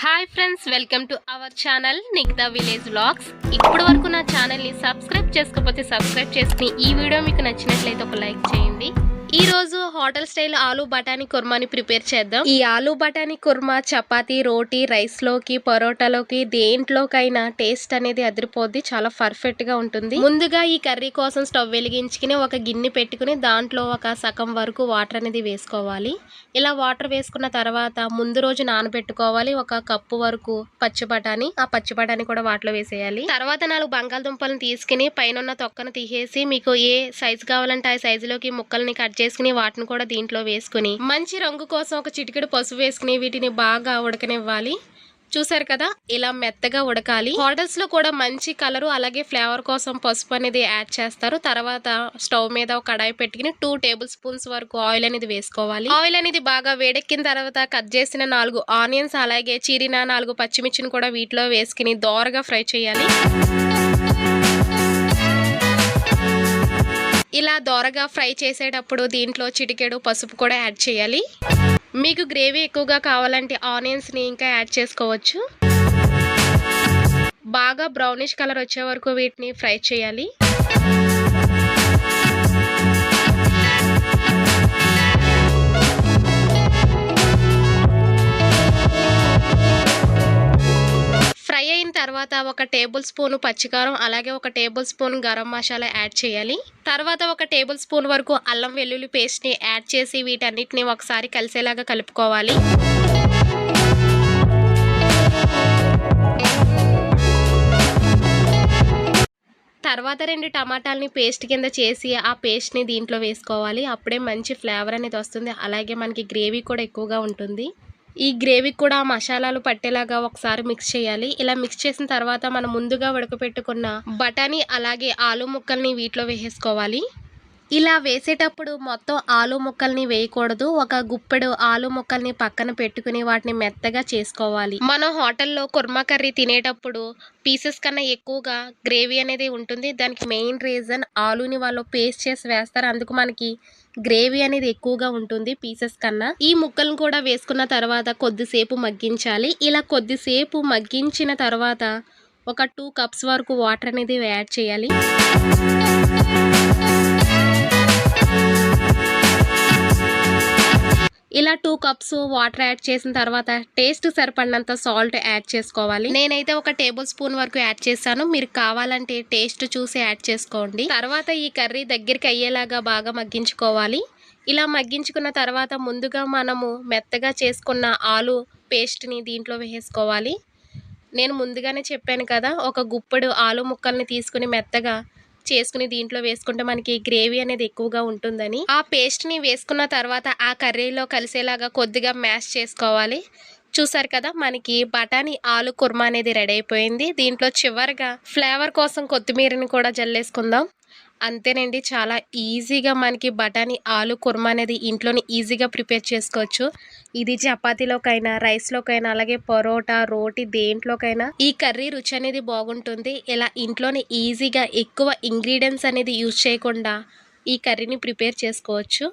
Hi friends welcome to our channel Nigda village vlogs ఇప్పటి వరకు నా ఛానల్ని సబ్స్క్రైబ్ చేసుకోకపోతే సబ్స్క్రైబ్ చేసుకుని ఈ వీడియో మీకు నచ్చినట్లయితే ఒక లైక్ చేయండి. ఈ రోజు హోటల్ స్టైల్ ఆలు బఠానీ కుర్మాని ప్రిపేర్ చేద్దాం. ఈ ఆలు బఠానీ కుర్మా చపాతీ రోటీ రైస్లోకి పరోటాలోకి దేంట్లోకైనా టేస్ట్ అనేది అదిరిపోద్ది చాలా పర్ఫెక్ట్గా ఉంటుంది. ముందుగా ఈ కర్రీ కోసం స్టవ్ వెలిగించుకుని ఒక గిన్నె పెట్టుకుని దాంట్లో ఒక సగం వరకు వాటర్ అనేది వేసుకోవాలి. ఇలా వాటర్ వేసుకున్న తర్వాత ముందు రోజు నానబెట్టుకోవాలి. ఒక కప్పు వరకు పచ్చి బఠానీ ఆ పచ్చి బఠానీ కూడా వాటిలో వేసేయాలి. తర్వాత నాలుగు బంగాళదుంపలను తీసుకుని పైన తొక్కను తీసేసి మీకు ఏ సైజు కావాలంటే ఆ సైజులోకి ముక్కల్ని కట్ చేసుకుని వాటిని కూడా దీంట్లో వేసుకుని మంచి రంగు కోసం ఒక చిటికెడు పసుపు వేసుకుని వీటిని బాగా ఉడకనివ్వాలి. చూసారు కదా? ఇలా మెత్తగా ఉడకాలి. హోటల్స్లో కూడా మంచి కలరు అలాగే ఫ్లేవర్ కోసం పసుపు అనేది యాడ్ చేస్తారు. తర్వాత స్టవ్ మీద ఒక కడాయి పెట్టుకుని టూ టేబుల్ స్పూన్స్ వరకు ఆయిల్ అనేది వేసుకోవాలి. ఆయిల్ అనేది బాగా వేడెక్కిన తర్వాత కట్ చేసిన నాలుగు ఆనియన్స్ అలాగే చీరిన నాలుగు పచ్చిమిర్చిని కూడా వీటిలో వేసుకుని దోరగా ఫ్రై చేయాలి. ఇలా దోరగా ఫ్రై చేసేటప్పుడు దీంట్లో చిటికెడు పసుపు కూడా యాడ్ చేయాలి. మీకు గ్రేవీ ఎక్కువగా కావాలంటే ఆనియన్స్ని ఇంకా యాడ్ చేసుకోవచ్చు. బాగా బ్రౌనిష్ కలర్ వచ్చే వరకు వీటిని ఫ్రై చేయాలి. తర్వాత ఒక టేబుల్ స్పూన్ పచ్చికారం అలాగే ఒక tablespoon garam masala add చేయాలి. తర్వాత ఒక టేబుల్ స్పూన్ వరకు అల్లం వెల్లుల్లి పేస్ట్ని యాడ్ చేసి వీటన్నిటిని ఒకసారి కలిసేలాగా కలుపుకోవాలి. తర్వాత రెండు టమాటాలని పేస్ట్ కింద చేసి ఆ పేస్ట్ని దీంట్లో వేసుకోవాలి. అప్పుడే మంచి ఫ్లేవర్ అనేది వస్తుంది. అలాగే మనకి గ్రేవీ కూడా ఎక్కువగా ఉంటుంది. ఈ గ్రేవీకి కూడా ఆ మసాలాలు పట్టేలాగా ఒకసారి మిక్స్ చేయాలి. ఇలా మిక్స్ చేసిన తర్వాత మనం ముందుగా ఉడకపెట్టుకున్న బఠానీ అలాగే ఆలు ముక్కల్ని వీటిలో వేసేసుకోవాలి. ఇలా వేసేటప్పుడు మొత్తం ఆలు ముక్కల్ని వేయకూడదు. ఒక గుప్పెడు ఆలు ముక్కల్ని పక్కన పెట్టుకుని వాటిని మెత్తగా చేసుకోవాలి. మనం హోటల్లో కుర్మా కర్రీ తినేటప్పుడు పీసెస్ కన్నా ఎక్కువగా గ్రేవీ అనేది ఉంటుంది. దానికి మెయిన్ రీజన్ ఆలుని వాళ్ళు పేస్ట్ చేసి వేస్తారు. అందుకు మనకి గ్రేవీ అనేది ఎక్కువగా ఉంటుంది పీసెస్ కన్నా. ఈ ముక్కలను కూడా వేసుకున్న తర్వాత కొద్దిసేపు మగ్గించాలి. ఇలా కొద్దిసేపు మగ్గించిన తర్వాత ఒక టూ కప్స్ వరకు వాటర్ అనేది యాడ్ చేయాలి. ఇలా టూ కప్స్ వాటర్ యాడ్ చేసిన తర్వాత టేస్ట్ సరిపడినంత సాల్ట్ యాడ్ చేసుకోవాలి. నేనైతే ఒక టేబుల్ స్పూన్ వరకు యాడ్ చేశాను. మీరు కావాలంటే టేస్ట్ చూసి యాడ్ చేసుకోండి. తర్వాత ఈ కర్రీ దగ్గరికి అయ్యేలాగా బాగా మగ్గించుకోవాలి. ఇలా మగ్గించుకున్న తర్వాత ముందుగా మనము మెత్తగా చేసుకున్న ఆలు పేస్ట్ని దీంట్లో వేసుకోవాలి. నేను ముందుగానే చెప్పాను కదా ఒక గుప్పెడు ఆలు ముక్కల్ని తీసుకుని మెత్తగా చేసుకుని దీంట్లో వేసుకుంటే మనకి గ్రేవీ అనేది ఎక్కువగా ఉంటుందని. ఆ పేస్ట్ని వేసుకున్న తర్వాత ఆ కర్రీలో కలిసేలాగా కొద్దిగా మ్యాష్ చేసుకోవాలి. చూసారు కదా మనకి బఠానీ ఆలు కుర్మా అనేది రెడీ అయిపోయింది. దీంట్లో చివరిగా ఫ్లేవర్ కోసం కొత్తిమీరని కూడా జల్లేసుకుందాం. అంతేనండి. చాలా ఈజీగా మనకి బఠానీ ఆలు కుర్మా అనేది ఇంట్లోనే ఈజీగా ప్రిపేర్ చేసుకోవచ్చు. ఇది చపాతీలోకైనా రైస్లోకైనా అలాగే పరోటా రోటీ దేంట్లోకైనా ఈ కర్రీ రుచి అనేది బాగుంటుంది. ఇలా ఇంట్లోనే ఈజీగా ఎక్కువ ఇంగ్రీడియంట్స్ అనేది యూజ్ చేయకుండా ఈ కర్రీని ప్రిపేర్ చేసుకోవచ్చు.